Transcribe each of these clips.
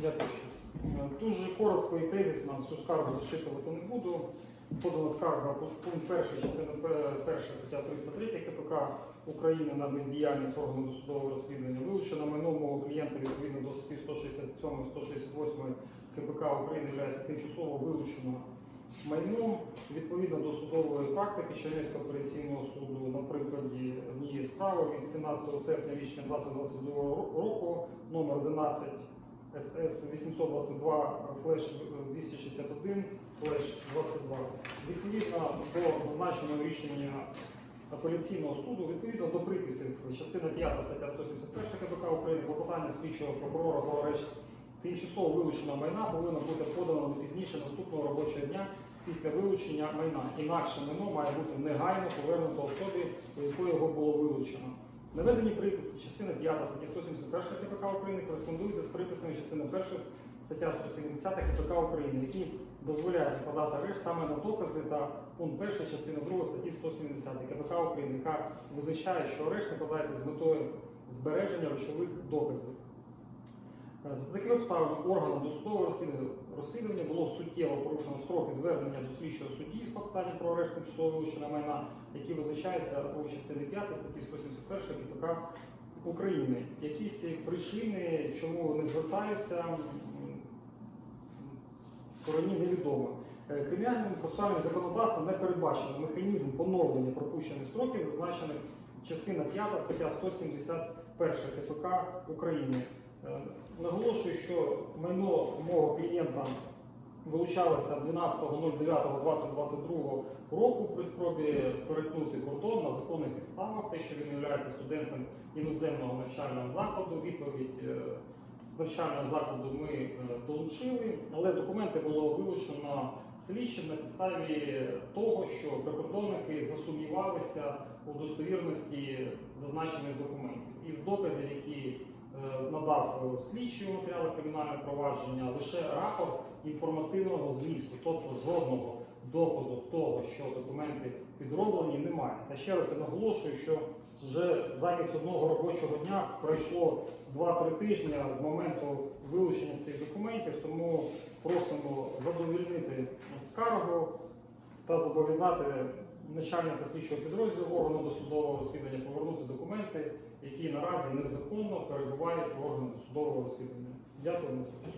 Дякую. Е, Дуже коротко і тезисно всю скаргу зачитувати не буду. Подана скарга пункт 1 частина 1 стаття 303 КПК України на бездіяльність органу досудового розслідування вилучено майно мого клієнта відповідно до статті 167 168 КПК України є тимчасово вилучено майном відповідно до судової практики Чернівського операційного суду справи від 17 серпня річня 2022 року номер 11 СС 822 флеш 261 флеш 22. Відповідно до зазначеного рішення апеляційного суду, відповідно до приписів частина 5 стаття 171 КПК України, клопотання слідчого прокурора про арешт тимчасово вилученого майна повинно бути подано не пізніше наступного робочого дня після вилучення майна. Інакше майно має бути негайно повернуто особі, у якої його було вилучено. Наведені приписи частини 5 статті 171 КПК України кореспондуються з приписами частини 1 стаття 170 КПК України, які дозволяють подати арешт саме на докази та пункт 1 частини 2 статті 170 КПК України, яка визначає, що арешт накладається з метою збереження речових доказів. Е, За таких обставин органу досудового розслідування- розслідування було суттєво порушено строки звернення до слідчого судді з клопотанням про арешт тимчасово вилученого майна, які визначаються у частині 5 статті 171 КПК України. Якісь причини, чому не звертаються, стороні невідомо. Е, Кримінальним процесуальним законодавством не передбачено механізм поновлення пропущених строків, зазначених частина 5 стаття 171 КПК України. Е, Наголошую, що майно мого клієнта вилучалося 12.09.2022 року при спробі перетнути кордон на законних підставах, те, що він є студентом іноземного навчального закладу. Відповідь е, з навчального закладу ми е, долучили, але документи було вилучено слідчим на підставі того, що прикордонники засумнівалися у достовірності зазначених документів. Із доказів, які надав е, слідчий у матеріалах кримінального провадження, лише рапорт інформативного змісту, тобто жодного доказу того, що документи підроблені, немає. Та ще раз я наголошую, що вже замість одного робочого дня пройшло 2-3 тижні з моменту вилучення цих документів, тому просимо задовольнити скаргу та зобов'язати начальника слідчого підрозділу органу досудового розслідування повернути документи, які наразі незаконно перебувають в органі досудового розслідування. Дякую на сьогодні.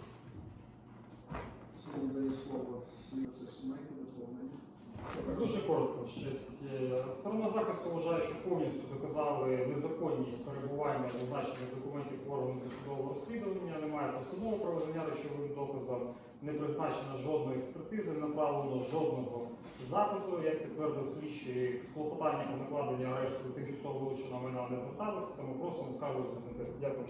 Слово. Дуже коротко. Е, Сторона захисту вважає, що повністю доказали незаконність перебування зазначених документів органу досудового розслідування. Немає посудового проведення речовим доказом, не призначено жодної експертизи, не направлено жодного запиту. Як підтвердив слідчий, з клопотанням про накладення арешту тимчасово вилученого майна не зверталися, тому просимо скаргу зупинити. Дякую